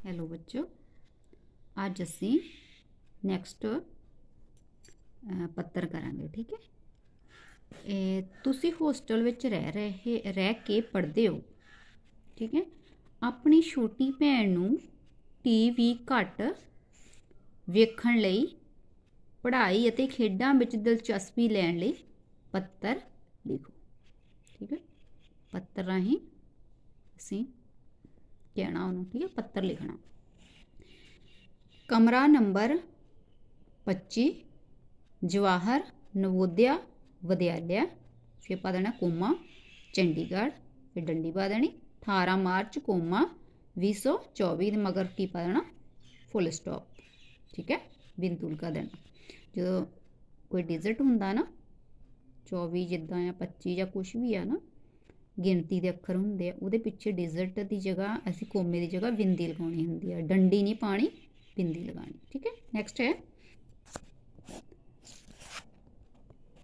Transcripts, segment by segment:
Hello ਬੱਚੋ ਅੱਜ ਅਸੀਂ ਨੈਕਸਟ ਪੱਤਰ ਕਰਾਂਗੇ, ਠੀਕ ਹੈ? ਇਹ ਤੁਸੀਂ ਹੋਸਟਲ ਵਿੱਚ ਰਹਿ ਰਹੇ, ਰਹਿ ਕੇ ਪੜ੍ਹਦੇ ਹੋ, ਠੀਕ ਹੈ? ਆਪਣੀ ਛੋਟੀ ਭੈਣ ਨੂੰ ਟੀਵੀ ਘੱਟ ਵੇਖਣ ਲਈ, ਪੜ੍ਹਾਈ ਅਤੇ ਖੇਡਾਂ ਵਿੱਚ ਦਿਲਚਸਪੀ ਲੈਣ ਲਈ ਪੱਤਰ ਲਿਖੋ, ਠੀਕ ਹੈ? ਪੱਤਰ ਰਾਹੀਂ ਅਸੀਂ ਕਹਿਣਾ ਉਹਨੂੰ, ਠੀਕ ਹੈ, ਪੱਤਰ ਲਿਖਣਾ। ਕਮਰਾ ਨੰਬਰ 25 ਜਵਾਹਰ, ਨਵੋਦਿਆ, ਵਿਦਿਆਲਿਆ, ਫਿਰ ਪਾ ਦੇਣਾ ਕੋਮਾ, ਚੰਡੀਗੜ੍ਹ, ਫਿਰ ਡੰਡੀ ਪਾ ਦੇਣੀ 18 ਮਾਰਚ, ਕੋਮਾ 2024 ਦੇ ਮਗਰ ਕੀ ਪਾ ਦੇਣਾ ਫੁੱਲ ਸਟਾਪ ਠੀਕ ਹੈ ਬਿੰਦੂ ਲਗਾ ਦੇਣਾ। ਜਦੋਂ ਕੋਈ ਡਿਜਿਟ ਹੁੰਦਾ ਨਾ 24 ਜਿੱਦਾਂ ਆ 25 ਜਾਂ ਕੁਝ ਵੀ ਆ ਨਾ ਗਿਣਤੀ ਦੇ ਅੱਖਰ ਹੁੰਦੇ ਆ, ਉਹਦੇ ਪਿੱਛੇ ਡਿਜਿਟ ਦੀ ਜਗ੍ਹਾ ਅਸੀਂ ਕੋਮੇ ਦੀ ਜਗ੍ਹਾ ਬਿੰਦੀ ਲਗਾਉਣੀ ਹੁੰਦੀ ਆ, ਡੰਡੀ ਨਹੀਂ ਪਾਣੀ, ਬਿੰਦੀ ਲਗਾਣੀ ਠੀਕ ਹੈ? ਨੈਕਸਟ ਹੈ।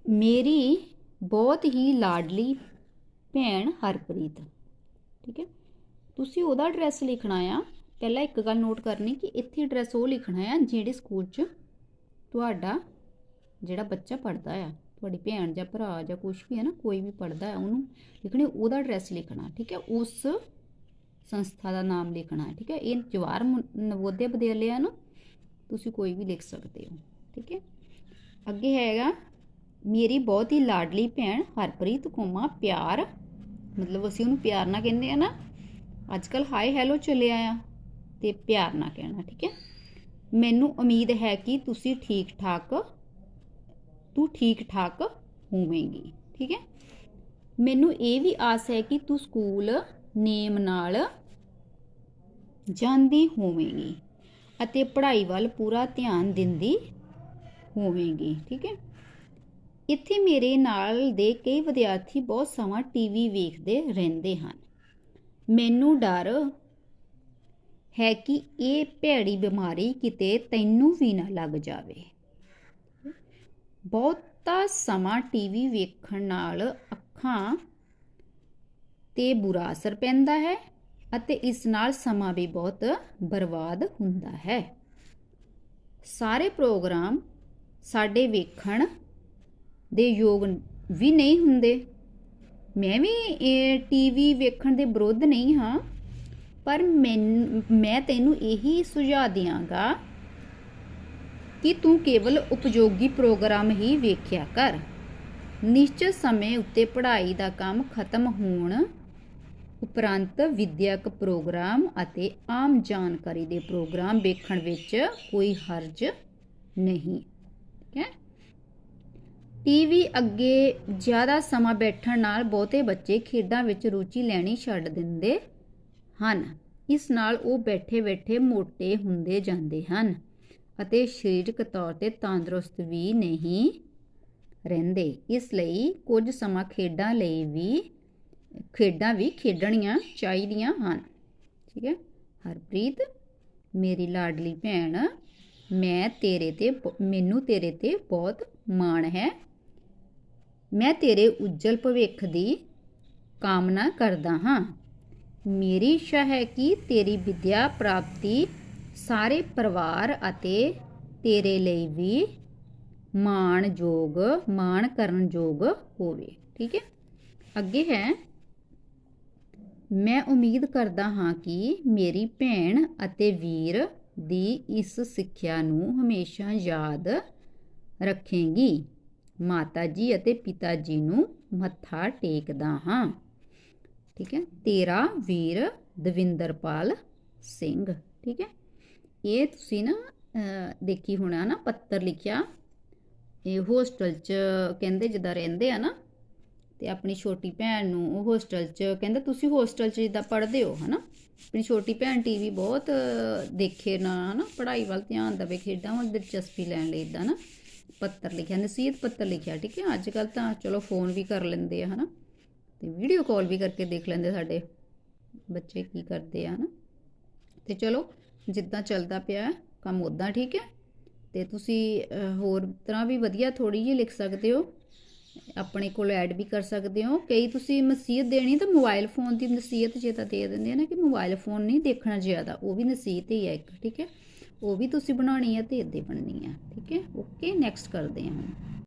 ਮੇਰੀ ਬਹੁਤ ਹੀ ਲਾਡਲੀ ਭੈਣ ਹਰਪ੍ਰੀਤ, ਠੀਕ ਹੈ? ਤੁਸੀਂ ਉਹਦਾ ਐਡਰੈਸ ਲਿਖਣਾ ਆ, ਪਹਿਲਾਂ ਇੱਕ ਗੱਲ ਨੋਟ ਕਰਨੀ ਕਿ ਇੱਥੇ ਐਡਰੈਸ ਉਹ ਲਿਖਣਾ ਆ, ਜਿਹੜੇ ਸਕੂਲ 'ਚ ਤੁਹਾਡਾ ਜਿਹੜਾ ਬੱਚਾ ਪੜਦਾ ਆ। ਤੁਹਾਡੀ ਭੈਣ ਜਾਂ ਭਰਾ ਜਾਂ ਕੁਝ ਵੀ ਹੈ ਨਾ, ਕੋਈ ਵੀ ਪੜਦਾ ਹੈ ਉਹਨੂੰ ਲਿਖਣੇ, ਉਹਦਾ ਐਡਰੈਸ ਲਿਖਣਾ, ਠੀਕ ਹੈ, ਉਸ ਸੰਸਥਾ ਦਾ ਨਾਮ ਲਿਖਣਾ ਹੈ, ਠੀਕ ਹੈ, ਇਹ ਜਵਾਰ ਨਵੋਦਿਆ ਵਿਦਿਆਲਿਆ ਨੂੰ, ਤੁਸੀਂ ਕੋਈ ਵੀ ਲਿਖ ਸਕਦੇ ਹੋ, ਠੀਕ ਹੈ। ਅੱਗੇ ਹੈਗਾ, ਮੇਰੀ ਬਹੁਤ ਹੀ ਲਾਡਲੀ ਭੈਣ ਹਰਪ੍ਰੀਤ ਕੋਮਾ, ਪਿਆਰ, ਮਤਲਬ ਅਸੀਂ ਉਹਨੂੰ ਪਿਆਰ ਨਾਲ ਕਹਿੰਦੇ ਆ ਨਾ ਅੱਜ ਕੱਲ ਹਾਈ ਹੈਲੋ ਚੱਲਿਆ ਆ, ਤੇ ਪਿਆਰ ਨਾਲ ਕਹਿਣਾ, ਠੀਕ ਹੈ। ਮੈਨੂੰ ਉਮੀਦ ਹੈ ਕਿ ਤੁਸੀਂ ਠੀਕ ਠਾਕ ਤੂੰ ਠੀਕ ਠਾਕ ਹੋਵੇਂਗੀ, ਠੀਕ ਹੈ? ਮੈਨੂੰ ਇਹ ਵੀ ਆਸ ਹੈ ਕਿ ਤੂੰ ਸਕੂਲ ਨੇਮ ਨਾਲ ਜਾਂਦੀ ਹੋਵੇਂਗੀ ਅਤੇ ਪੜ੍ਹਾਈ ਵੱਲ ਪੂਰਾ ਧਿਆਨ ਦਿੰਦੀ ਹੋਵੇਂਗੀ, ਠੀਕ ਹੈ? ਇੱਥੇ ਮੇਰੇ ਨਾਲ ਦੇ ਕਈ ਵਿਦਿਆਰਥੀ ਬਹੁਤ ਸਮਾਂ ਟੀਵੀ ਵੇਖਦੇ ਰਹਿੰਦੇ ਹਨ। ਮੈਨੂੰ ਡਰ ਹੈ ਕਿ ਇਹ ਭੈੜੀ ਬਿਮਾਰੀ ਕਿਤੇ ਤੈਨੂੰ ਵੀ ਨਾ ਲੱਗ ਜਾਵੇ। ਬਹੁਤਾ ਸਮਾਂ ਟੀਵੀ ਵੇਖਣ ਨਾਲ ਅੱਖਾਂ ਤੇ ਬੁਰਾ ਅਸਰ ਪੈਂਦਾ ਹੈ ਅਤੇ ਇਸ ਨਾਲ ਸਮਾਂ ਵੀ ਬਹੁਤ ਬਰਬਾਦ ਹੁੰਦਾ ਹੈ। ਸਾਰੇ ਪ੍ਰੋਗਰਾਮ ਸਾਡੇ ਵੇਖਣ ਦੇ ਯੋਗ ਵੀ ਨਹੀਂ ਹੁੰਦੇ। ਮੈਂ ਵੀ ਇਹ ਟੀਵੀ ਵੇਖਣ ਦੇ ਵਿਰੁੱਧ ਨਹੀਂ ਹਾਂ, ਪਰ ਮੈਂ ਤੈਨੂੰ ਇਹੀ ਸੁਝਾਅ ਦਿਆਂਗਾ ਕਿ ਤੂੰ ਕੇਵਲ ਉਪਯੋਗੀ ਪ੍ਰੋਗਰਾਮ ਹੀ ਵੇਖਿਆ ਕਰ। ਨਿਸ਼ਚਿਤ ਸਮੇਂ ਉੱਤੇ ਪੜ੍ਹਾਈ ਦਾ ਕੰਮ ਖਤਮ ਹੋਣ ਉਪਰੰਤ ਵਿਦਿਅਕ ਪ੍ਰੋਗਰਾਮ ਅਤੇ ਆਮ ਜਾਣਕਾਰੀ ਦੇ ਪ੍ਰੋਗਰਾਮ ਵੇਖਣ ਵਿੱਚ ਕੋਈ ਹਰਜ ਨਹੀਂ। ਠੀਕ ਹੈ? ਟੀਵੀ ਅੱਗੇ ਜ਼ਿਆਦਾ ਸਮਾਂ ਬੈਠਣ ਨਾਲ ਬਹੁਤੇ ਬੱਚੇ ਖੇਡਾਂ ਵਿੱਚ ਰੁਚੀ ਲੈਣੀ ਛੱਡ ਦਿੰਦੇ ਹਨ। ਇਸ ਨਾਲ ਉਹ ਬੈਠੇ-ਬੈਠੇ ਮੋਟੇ ਹੁੰਦੇ ਜਾਂਦੇ ਹਨ। ਅਤੇ ਸਰੀਰਕ ਤੌਰ ਤੇ ਤੰਦਰੁਸਤ ਵੀ ਨਹੀਂ ਰਹਿੰਦੇ। ਇਸ ਲਈ ਕੁਝ ਸਮਾਂ ਖੇਡਾਂ ਲਈ ਵੀ, ਖੇਡਾਂ ਵੀ ਖੇਡਣੀਆਂ ਚਾਹੀਦੀਆਂ ਹਨ। ਠੀਕ ਹੈ? ਹਰਪ੍ਰੀਤ, ਮੇਰੀ ਲਾਡਲੀ ਭੈਣ, ਮੈਂ ਤੇਰੇ ਤੇ ਮੈਨੂੰ ਤੇਰੇ ਤੇ ਬਹੁਤ ਮਾਣ ਹੈ। ਮੈਂ ਤੇਰੇ ਉਜਲ ਭਵਿੱਖ ਦੀ ਕਾਮਨਾ ਕਰਦਾ ਹਾਂ। ਮੇਰੀ ਇੱਛਾ ਹੈ ਕਿ ਤੇਰੀ ਵਿਦਿਆ ਪ੍ਰਾਪਤੀ ਸਾਰੇ ਪਰਿਵਾਰ ਅਤੇ ਤੇਰੇ ਲਈ ਵੀ ਮਾਣਯੋਗ ਮਾਣ ਕਰਨ ਯੋਗ ਹੋਵੇ। ਠੀਕ ਹੈ? ਅੱਗੇ ਹੈ। ਮੈਂ ਉਮੀਦ ਕਰਦਾ ਹਾਂ ਕਿ ਮੇਰੀ ਭੈਣ ਅਤੇ ਵੀਰ ਦੀ ਇਸ ਸਿੱਖਿਆ ਨੂੰ ਹਮੇਸ਼ਾ ਯਾਦ ਰੱਖੇਗੀ। ਮਾਤਾ ਜੀ ਅਤੇ ਪਿਤਾ ਜੀ ਨੂੰ ਮੱਥਾ ਟੇਕਦਾ ਹਾਂ। ਠੀਕ ਹੈ? ਤੇਰਾ ਵੀਰ ਦਵਿੰਦਰਪਾਲ ਸਿੰਘ। ਠੀਕ ਹੈ? ਇਹ ਤੁਸੀਂ ਨਾ ਦੇਖੀ ਹੋਣਾ ਨਾ, ਪੱਤਰ ਲਿਖਿਆ। ਇਹ ਹੋਸਟਲ 'ਚ ਕਹਿੰਦੇ ਜਿੱਦਾਂ ਰਹਿੰਦੇ ਆ ਨਾ, ਤੇ ਆਪਣੀ ਛੋਟੀ ਭੈਣ ਨੂੰ ਉਹ ਹੋਸਟਲ 'ਚ ਕਹਿੰਦਾ ਤੁਸੀਂ ਹੋਸਟਲ 'ਚ ਜਿੱਦਾਂ ਪੜ੍ਹਦੇ ਹੋ, ਹਨਾ? ਆਪਣੀ ਛੋਟੀ ਭੈਣ ਟੀਵੀ ਬਹੁਤ ਦੇਖੇ ਨਾ, ਹਨਾ? ਪੜ੍ਹਾਈ ਵੱਲ ਧਿਆਨ ਦੇਵੇ, ਖੇਡਾਂ ਵੱਲ ਦਿਲਚਸਪੀ ਲੈਣ ਲਈ ਇਦਾਂ ਨਾ ਪੱਤਰ ਲਿਖਿਆ, ਨਸੀਹਤ ਪੱਤਰ ਲਿਖਿਆ, ਠੀਕ ਹੈ? ਅੱਜ ਕੱਲ ਤਾਂ ਚਲੋ ਫੋਨ ਵੀ ਕਰ ਲੈਂਦੇ ਆ, ਹਨਾ? ਤੇ ਵੀਡੀਓ ਕਾਲ ਵੀ ਕਰਕੇ ਦੇਖ ਲੈਂਦੇ ਸਾਡੇ ਬੱਚੇ ਕੀ ਕਰਦੇ ਆ, ਹਨਾ? ਤੇ ਚਲੋ ਜਿੱਦਾਂ ਚੱਲਦਾ ਪਿਆ, ਕੰਮ ਉਦਾਂ ਠੀਕ ਹੈ? ਤੇ ਤੁਸੀਂ ਹੋਰ ਤਰ੍ਹਾਂ ਵੀ ਵਧੀਆ ਥੋੜੀ ਜਿਹੀ ਲਿਖ ਸਕਦੇ ਹੋ? ਆਪਣੇ ਕੋਲ ਐਡ ਵੀ ਕਰ ਸਕਦੇ ਹੋ? ਕਈ ਤੁਸੀਂ ਨਸੀਹਤ ਦੇਣੀ ਤਾਂ ਮੋਬਾਈਲ ਫੋਨ ਦੀ ਨਸੀਹਤ ਜੇ ਤਾਂ ਦੇ ਦਿੰਦੇ ਆ ਨਾ ਕਿ ਮੋਬਾਈਲ ਫੋਨ ਨਹੀਂ ਦੇਖਣਾ ਜ਼ਿਆਦਾ, ਉਹ ਵੀ ਨਸੀਹਤ ਹੀ ਹੈ ਇੱਕ, ਠੀਕ ਹੈ? ਉਹ ਵੀ ਤੁਸੀਂ ਬਣਾਉਣੀ ਹੈ ਤੇ ਇੱਦਾਂ ਬਣਨੀ ਹੈ, ਠੀਕ ਹੈ? ਓਕੇ ਨੈਕਸਟ ਕਰਦੇ ਹਾਂ ਹੁਣ।